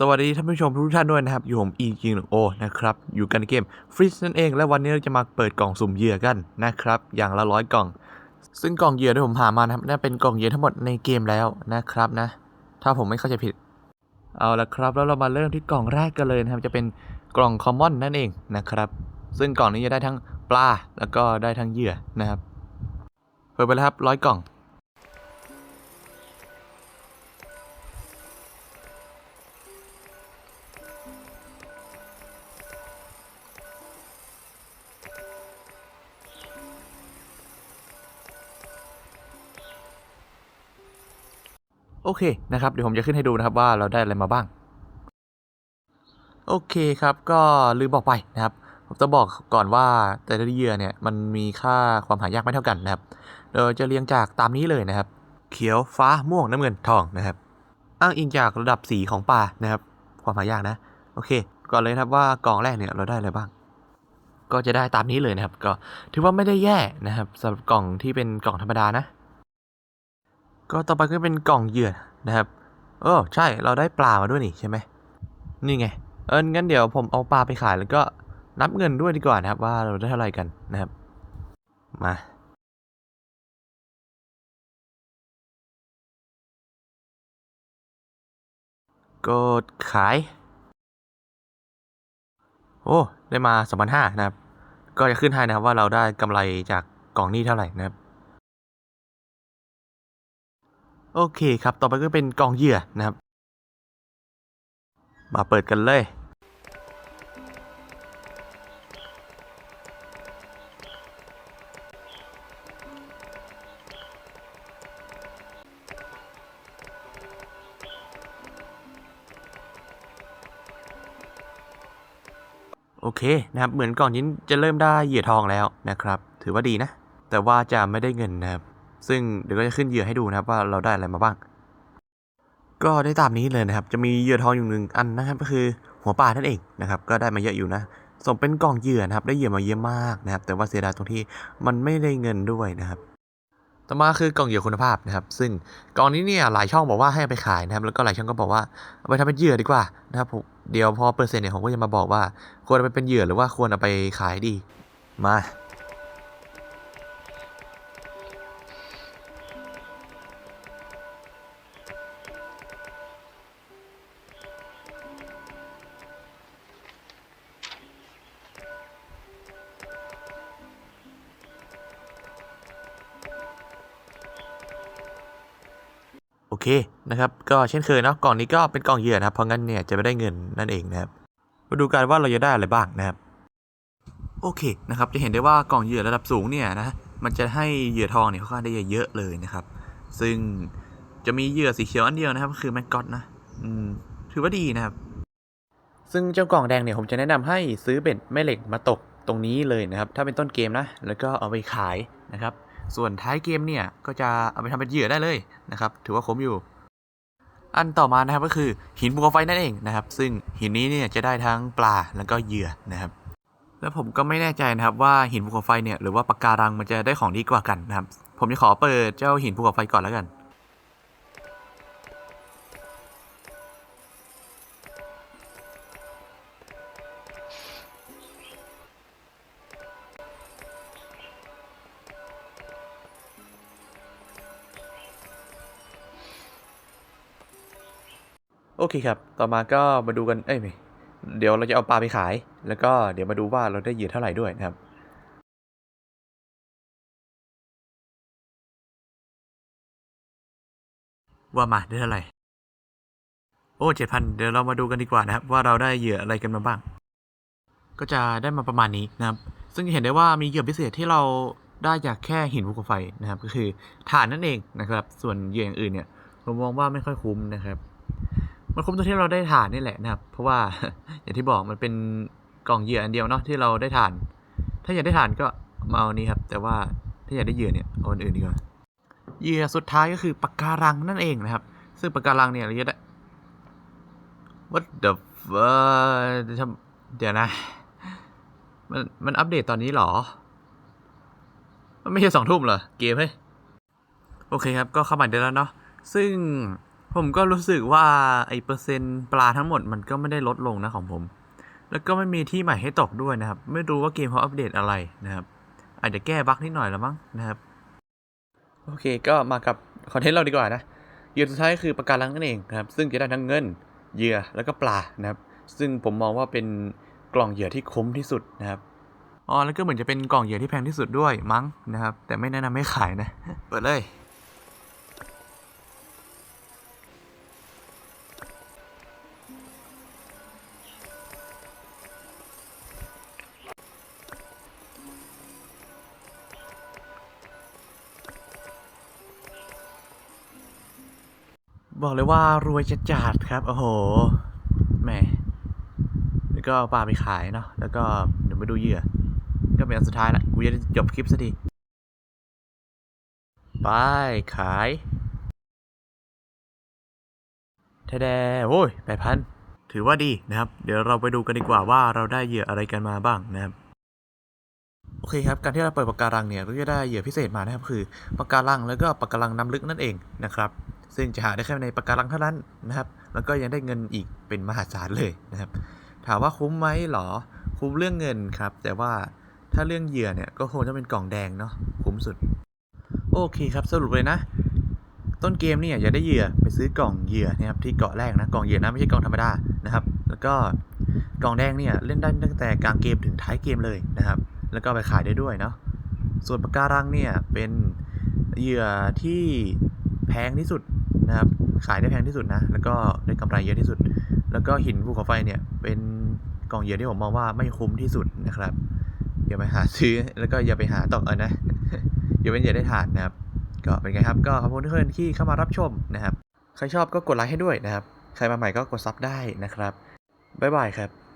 สวัสดีท่านผู้ชมทุกท่านด้วยนะครับ อยู่ผมอีกิงโอนะครับ อยู่กันในเกมฟริสนั่นเอง และวันนี้เราจะมาเปิดกล่องสุ่มเหยื่อกันนะครับ อย่างละร้อยกล่อง ซึ่งกล่องเหยื่อที่ผมหามานะครับน่าเป็นกล่องเหยื่อทั้งหมดในเกมแล้วนะครับนะ ถ้าผมไม่เข้าใจผิด เอาละครับ แล้วเรามาเริ่มที่กล่องแรกกันเลยนะครับ จะเป็นกล่องคอมมอนนั่นเองนะครับ ซึ่งกล่องนี้จะได้ทั้งปลาแล้วก็ได้ทั้งเหยื่อนะครับ เปิดไปแล้วครับร้อยกล่อง โอเคนะครับเดี๋ยวผมจะขึ้นให้ดูนะครับว่าเราได้อะไรมาบ้าง โอเคครับก็ลืมบอกไปนะครับ ผมจะบอกก่อนว่าแต่ละเหยื่อเนี่ยมันมีค่าความหายากไม่เท่ากันนะครับเราจะเรียงจากตามนี้เลยนะครับ เขียวฟ้าม่วงน้ำเงินทองนะครับ อ้างอิงจากระดับสีของปลานะครับ ความหายากนะ โอเค ก่อนเลยนะครับว่ากล่องแรกเนี่ยเราได้อะไรบ้างก็จะได้ตามนี้เลยนะครับ ก็ถือว่าไม่ได้แย่นะครับสำหรับกล่องที่เป็นกล่องธรรมดานะ ก็ต่อไปก็เป็นกล่องเหยื่อนะครับเออใช่เราได้ปลามาด้วยนี่ใช่ไหมนี่ไง เอองั้นเดี๋ยวผมเอาปลาไปขายแล้วก็นับเงินด้วยดีกว่านะครับ ว่าเราได้เท่าไหร่กันนะครับ มากดขาย โอ้ ได้มาสองพันห้านะครับ ก็จะขึ้นให้นะครับว่าเราได้กำไรจากกล่องนี้เท่าไหร่นะครับ โอเคครับ ต่อไปก็เป็นกองเหยื่อนะครับ มาเปิดกันเลย โอเคนะครับ เหมือนกล่องนี้จะเริ่มได้เหยื่อทองแล้วนะครับ ถือว่าดีนะ แต่ว่าจะไม่ได้เงินนะครับ ซึ่งเดี๋ยวก็จะขึ้นเหยื่อให้ดูนะครับว่าเราได้อะไรมาบ้าง ก็ได้ตามนี้เลยนะครับ จะมีเหยื่อทองอยู่หนึ่งอันนะครับ ก็คือหัวปลานั่นเองนะครับ ก็ได้มาเยอะอยู่นะส่งเป็นกล่องเหยื่อนะครับ ได้เหยื่อมาเยอะมากนะครับ แต่ว่าเสียดายตรงที่มันไม่ได้เงินด้วยนะครับต่อมาคือกล่องเหยื่อคุณภาพนะครับ ซึ่งกล่องนี้เนี่ยหลายช่องบอกว่าให้ไปขายนะครับ แล้วก็หลายช่องก็บอกว่าเอาไปทำเป็นเหยื่อดีกว่านะครับเดี๋ยวพอเปอร์เซ็นต์เนี่ยผมก็จะมาบอกว่า ควรเอาไปเป็นเหยื่อหรือว่าควรเอาไปขายดี มา เคนะครับก็เช่นเคยเนาะกล่องนี้ก็เป็นกล่องเหยื่อนะครับเพราะงั้นเนี่ยจะไม่ได้เงินนั่นเองนะครับมาดูกันว่าเราจะได้อะไรบ้างนะครับ โอเคนะครับจะเห็นได้ว่ากล่องเหยื่อระดับสูงเนี่ยนะมันจะให้เหยื่อทองเนี่ยค่อนข้างได้เยอะเลยนะครับ ซึ่งจะมีเหยื่อสีเขียวอันเดียวนะครับคือแมกกอตนะอืมถือว่าดีนะครับ ซึ่งเจ้ากล่องแดงเนี่ยผมจะแนะนำให้ซื้อเบ็ดแม่เหล็กมาตกตรงนี้เลยนะครับ ถ้าเป็นต้นเกมนะ แล้วก็เอาไปขายนะครับ ส่วนท้ายเกมเนี่ยก็จะเอาไปทำเป็นเหยื่อได้เลยนะครับ ถือว่าคมอยู่ อันต่อมานะครับก็คือหินภูเขาไฟนั่นเองนะครับ ซึ่งหินนี้เนี่ยจะได้ทั้งปลาแล้วก็เหยื่อนะครับ แล้วผมก็ไม่แน่ใจนะครับว่าหินภูเขาไฟเนี่ยหรือว่าปะการังมันจะได้ของดีกว่ากันนะครับ ผมจะขอเปิดเจ้าหินภูเขาไฟก่อนแล้วกัน โอเคครับ ต่อมาก็มาดูกันเอ้ยไม่เดี๋ยวเราจะเอาปลาไปขาย แล้วก็เดี๋ยวมาดูว่าเราได้เหยื่อเท่าไหร่ด้วยนะครับว่ามาได้เท่าไหร่ โอ้เจ็ดพันเดี๋ยวเรามาดูกันดีกว่านะครับ ว่าเราได้เหยื่ออะไรกันมาบ้าง ก็จะได้มาประมาณนี้นะครับ ซึ่งเห็นได้ว่ามีเหยื่อพิเศษที่เราได้จากแค่หินภูเขาไฟนะครับ ก็คือถ่านนั่นเองนะครับ ส่วนเหยื่ออย่างอื่นเนี่ยผมมองว่าไม่ค่อยคุ้มนะครับ มันคุ้มตรงที่เราได้ถ่านนี่แหละนะครับ เพราะว่าอย่างที่บอกมันเป็นกล่องเหยื่ออันเดียวเนาะที่เราได้ถ่าน ถ้าอยากได้ถ่านก็มาเอานี้ครับ แต่ว่าถ้าอยากได้เหยื่อเนี่ยเอาอันอื่นดีกว่าเหยื่อสุดท้ายก็คือปะกการังนั่นเองนะครับ ซึ่งปะกการังเนี่ยเราจะได้ what the f u c เดี๋ยวนะ มันมันอัปเดตตอนนี้เหรอ มันไม่ใช่สองทุ่มเหรอ เกมเฮ้ย โอเคครับ ก็เข้ามาได้แล้วเนาะ ซึ่ง ผมก็รู้สึกว่าไอเปอร์เซ็นต์ปลาทั้งหมดมันก็ไม่ได้ลดลงนะของผม แล้วก็ไม่มีที่ใหม่ให้ตกด้วยนะครับ ไม่รู้ว่าเกมเขาอัปเดตอะไรนะครับ อาจจะแก้บั๊กนิดหน่อยแล้วมั้งนะครับ โอเคก็มากับคอนเทนต์เราดีกว่านะเหยื่อสุดท้ายคือปะการังนั่นเองนะครับ ซึ่งจะได้ทั้งเงินเหยื่อแล้วก็ปลานะครับ ซึ่งผมมองว่าเป็นกล่องเหยื่อที่คุ้มที่สุดนะครับอ๋อแล้วก็เหมือนจะเป็นกล่องเหยื่อที่แพงที่สุดด้วยมั้งนะครับ แต่ไม่แนะนำให้ขายนะ เปิดเลย บอกเลยว่ารวยจัดจัดครับ โอ้โหแหมแล้วก็ปลาไปขายเนาะแล้วก็เดี๋ยวมาดูเหยื่อ ก็เป็นอันสุดท้ายละกูจะจบคลิปสักทีไปขายแท้แดโอ้ยแปดพันถือว่าดีนะครับ เดี๋ยวเราไปดูกันดีกว่าว่าเราได้เหยื่ออะไรกันมาบ้างนะครับ โอเคครับ การที่เราเปิดปากการังเนี่ยก็จะได้เหยื่อพิเศษมานะครับ คือปากการังแล้วก็ปากการังน้ำลึกนั่นเองนะครับ ซึ่งจะหาได้แค่ในปากการังเท่านั้นนะครับ แล้วก็ยังได้เงินอีกเป็นมหาศาลเลยนะครับ ถามว่าคุ้มไหมหรอ คุ้มเรื่องเงินครับ แต่ว่าถ้าเรื่องเหยื่อเนี่ยก็คงจะเป็นกล่องแดงเนาะ คุ้มสุด โอเคครับ สรุปเลยนะ ต้นเกมเนี่ยอย่าได้เหยื่อไปซื้อกล่องเหยื่อนะครับที่เกาะแรกนะ กล่องเหยื่อนะไม่ใช่กล่องธรรมดานะครับ แล้วก็กล่องแดงเนี่ยเล่นได้ตั้งแต่กลางเกมถึงท้ายเกมเลยนะครับ แล้วก็ไปขายได้ด้วยเนาะ ส่วนปากการังเนี่ยเป็นเหยื่อที่แพงที่สุด นะครับ ขายได้แพงที่สุดนะ แล้วก็ได้กำไรเยอะที่สุด แล้วก็หินภูเขาไฟเนี่ย เป็นกล่องเหยื่อที่ผมมองว่าไม่คุ้มที่สุดนะครับ อย่าไปหาซื้อ แล้วก็อย่าไปหาตอกเอานะ อย่าเป็นเหยื่อได้ทานนะครับ ก็เป็นไงครับ ก็ขอบคุณทุกคนที่เข้ามารับชมนะครับ ใครชอบก็กดไลค์ให้ด้วยนะครับ ใครมาใหม่ก็กดซับได้นะครับ บ๊ายบายครับ